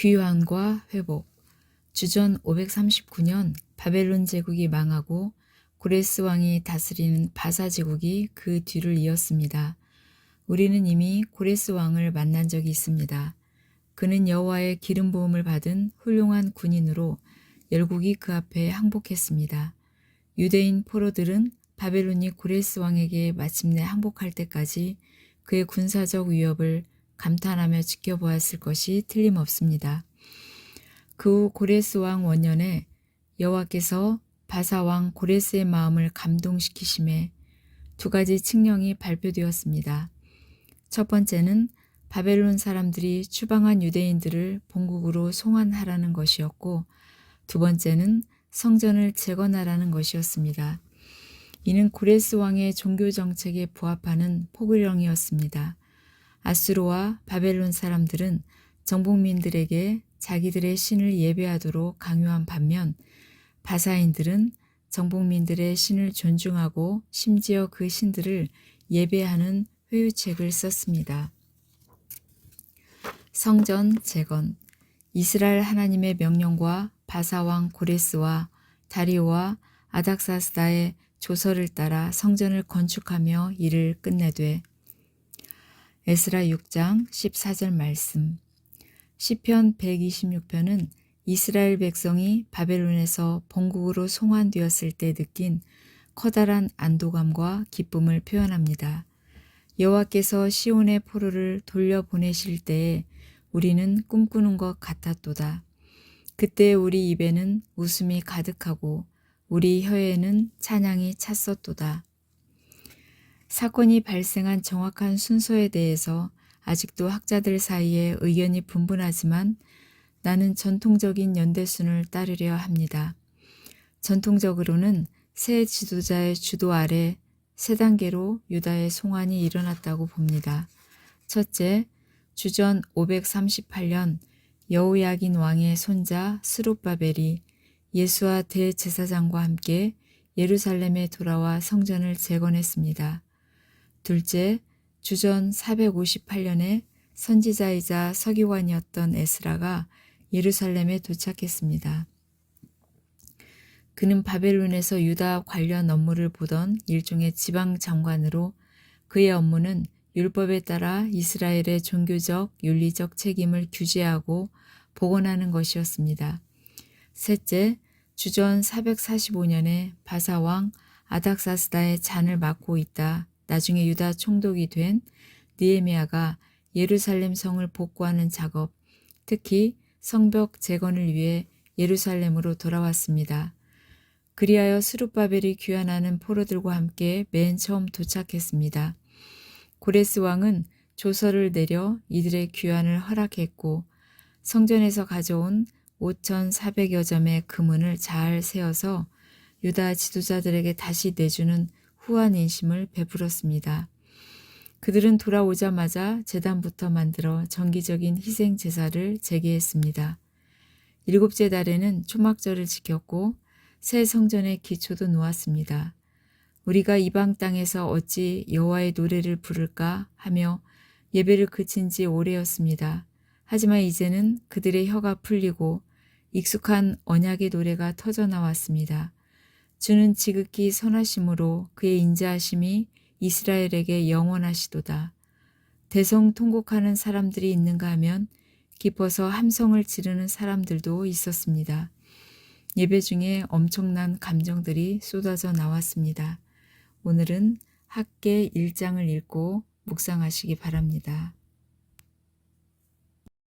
귀환과 회복. 주전 539년 바벨론 제국이 망하고 고레스 왕이 다스리는 바사 제국이 그 뒤를 이었습니다. 우리는 이미 고레스 왕을 만난 적이 있습니다. 그는 여호와의 기름 부음을 받은 훌륭한 군인으로 열국이 그 앞에 항복했습니다. 유대인 포로들은 바벨론이 고레스 왕에게 마침내 항복할 때까지 그의 군사적 위협을 감탄하며 지켜보았을 것이 틀림없습니다. 그 후 고레스 왕 원년에 여호와께서 바사 왕 고레스의 마음을 감동시키심에 두 가지 칙령이 발표되었습니다. 첫 번째는 바벨론 사람들이 추방한 유대인들을 본국으로 송환하라는 것이었고 두 번째는 성전을 재건하라는 것이었습니다. 이는 고레스 왕의 종교 정책에 부합하는 포교령이었습니다. 아수르와 바벨론 사람들은 정복민들에게 자기들의 신을 예배하도록 강요한 반면 바사인들은 정복민들의 신을 존중하고 심지어 그 신들을 예배하는 회유책을 썼습니다. 성전 재건 이스라엘 하나님의 명령과 바사왕 고레스와 다리오와 아닥사스다의 조서를 따라 성전을 건축하며 일을 끝내되 에스라 6장 14절 말씀 시편 126편은 이스라엘 백성이 바벨론에서 본국으로 송환되었을 때 느낀 커다란 안도감과 기쁨을 표현합니다. 여호와께서 시온의 포로를 돌려보내실 때에 우리는 꿈꾸는 것 같았도다. 그때 우리 입에는 웃음이 가득하고 우리 혀에는 찬양이 찼었도다. 사건이 발생한 정확한 순서에 대해서 아직도 학자들 사이에 의견이 분분하지만 나는 전통적인 연대순을 따르려 합니다. 전통적으로는 새 지도자의 주도 아래 세 단계로 유다의 송환이 일어났다고 봅니다. 첫째, 주전 538년 여우야긴 왕의 손자 스룹바벨이 예수와 대제사장과 함께 예루살렘에 돌아와 성전을 재건했습니다. 둘째, 주전 458년에 선지자이자 서기관이었던 에스라가 예루살렘에 도착했습니다. 그는 바벨론에서 유다 관련 업무를 보던 일종의 지방 장관으로 그의 업무는 율법에 따라 이스라엘의 종교적, 윤리적 책임을 규제하고 복원하는 것이었습니다. 셋째, 주전 445년에 바사왕 아닥사스다의 잔을 맡고 있다. 나중에 유다 총독이 된 니에미아가 예루살렘 성을 복구하는 작업, 특히 성벽 재건을 위해 예루살렘으로 돌아왔습니다. 그리하여 스룹바벨이 귀환하는 포로들과 함께 맨 처음 도착했습니다. 고레스 왕은 조서를 내려 이들의 귀환을 허락했고 성전에서 가져온 5,400여 점의 금은을 잘 세어서 유다 지도자들에게 다시 내주는 후한 인심을 베풀었습니다. 그들은 돌아오자마자 재단부터 만들어 정기적인 희생 제사를 재개했습니다. 일곱째 달에는 초막절을 지켰고 새 성전의 기초도 놓았습니다. 우리가 이방 땅에서 어찌 여호와의 노래를 부를까 하며 예배를 그친 지 오래였습니다. 하지만 이제는 그들의 혀가 풀리고 익숙한 언약의 노래가 터져 나왔습니다. 주는 지극히 선하심으로 그의 인자하심이 이스라엘에게 영원하시도다. 대성 통곡하는 사람들이 있는가 하면 기뻐서 함성을 지르는 사람들도 있었습니다. 예배 중에 엄청난 감정들이 쏟아져 나왔습니다. 오늘은 학계 1장을 읽고 묵상하시기 바랍니다.